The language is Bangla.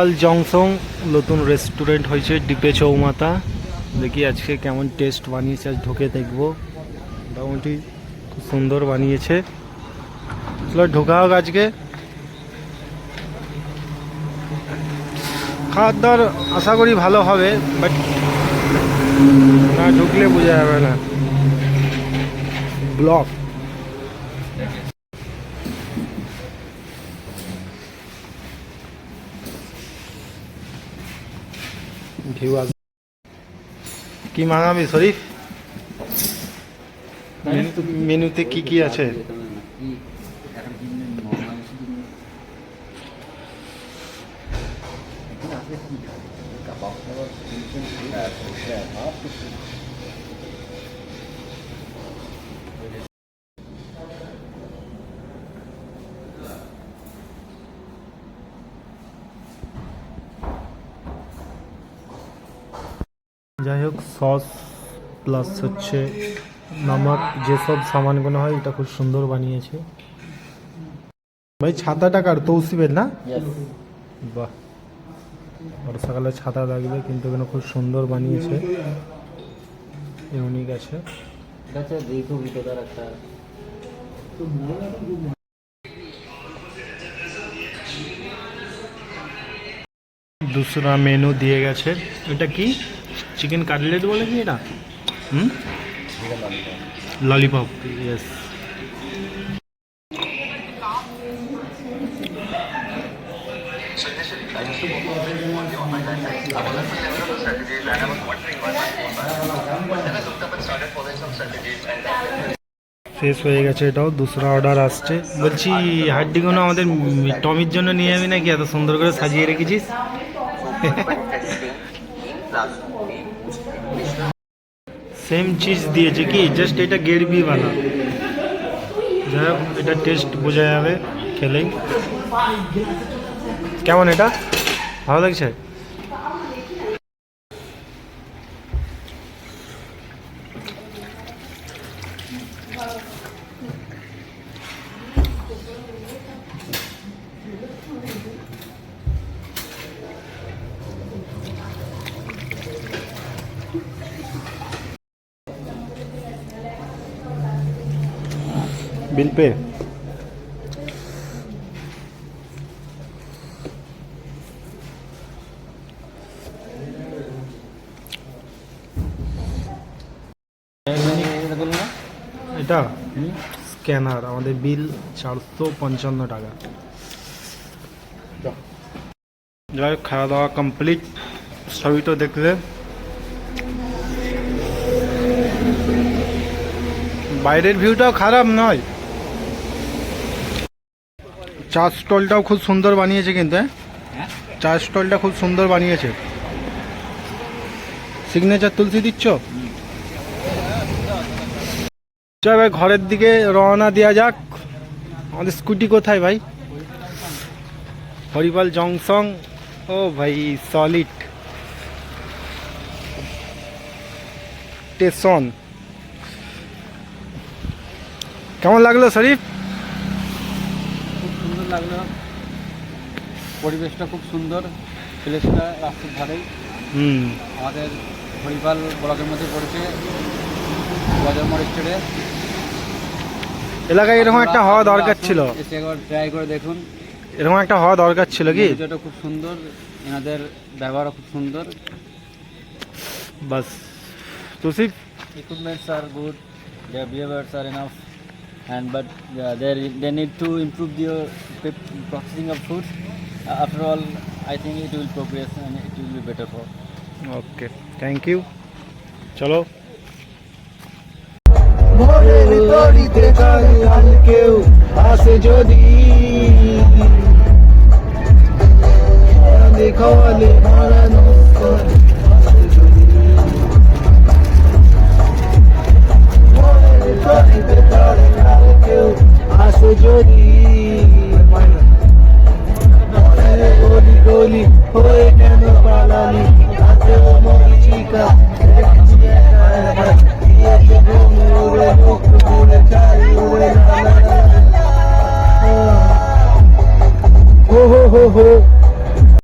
পাল জংসং নতুন রেস্টুরেন্ট হয়েছে ডিপে চৌমাথা দেখি আজকে কেমন টেস্ট বানিয়েছে, আজ ঢুকে দেখব। মোটামুটি খুব সুন্দর বানিয়েছে। চলো, ঢোকা হোক আজকে। খাওয়ার দাওয়ার আশা করি ভালো হবে বাট না ঢুকলে বোঝা যাবে না। ব্লক। ভিউ আস কি মাঙাবি শরীফ? মেনুতে কি কি আছে? যাই হোক সস প্লাস হচ্ছে নমক যেসব সামানগুলো হয় এটা খুব সুন্দর বানিয়েছে। ভাই ছাতাটা কার? তৌসিবের না? বাহ। বর্ষাকালে ছাতা লাগবে কিন্তু এখানে খুব সুন্দর বানিয়েছে। ইউনিক আছে এটা হচ্ছে দীর্ঘ ভিতর একটা দুসরা মেনু দিয়ে গেছে। এটা কি? চিকেন কাটলেট বলে কি এটা? হুম? ললিপপ ইয়েস শেষ হয়ে গেছে এটাও, দুসরা অর্ডার আসছে। বলছি, হাড্ডিগুলো আমাদের টমির জন্য নিয়ে যাবি নাকি? এত সুন্দর করে সাজিয়ে রেখেছিস? সেম চিজ দিয়েছে কি জাস্ট এটা গেরবিওয়ালা যাই হোক এটা টেস্ট বোঝা যাবে খেলেই কেমন এটা ভালো লাগছে বিল পে এটা স্ক্যানার, আমাদের বিল চারশো পঞ্চান্ন টাকা। যাই খাওয়া দাওয়া কমপ্লিট সবই তো দেখলে। বাইরের ভিউটাও খারাপ নয়। চা স্টলটাও খুব সুন্দর বানিয়েছে কিন্তু হ্যাঁ? চা স্টলটা খুব সুন্দর বানিয়েছে। সিগনেচার তুলসী দিচ্ছ? চল ভাই ঘরের দিকে রওনা দেওয়া যাক। আমাদের স্কুটি কোথায় ভাই? হরিপাল জংসং ও ভাই সলিড স্টেশন কেমন লাগল শরীফ? লাগল। পরিবেশটা খুব সুন্দর। প্লেসটা রাস্তার ধারেই হুম। আমাদের হরিপাল ব্লকের মধ্যে পড়েছে বাজারমোড় স্টেটে। এলাকায় এরকম একটা হওয়া দরকার ছিল? এসে একবার ট্রাই করে দেখুন। এরকম একটা হওয়া দরকার ছিল কি? ভিডিওটা খুব সুন্দর। এনাদের ব্যবহারও খুব সুন্দর। বাস। তুসিফ equipments are good. Their behaviors are enough. And but uh, they they need to improve the uh, processing of food uh, after all i think it will progress and it will be better for okay thank you চলো ভোরের তড়িতে কাল কাল কেউ আসে যদি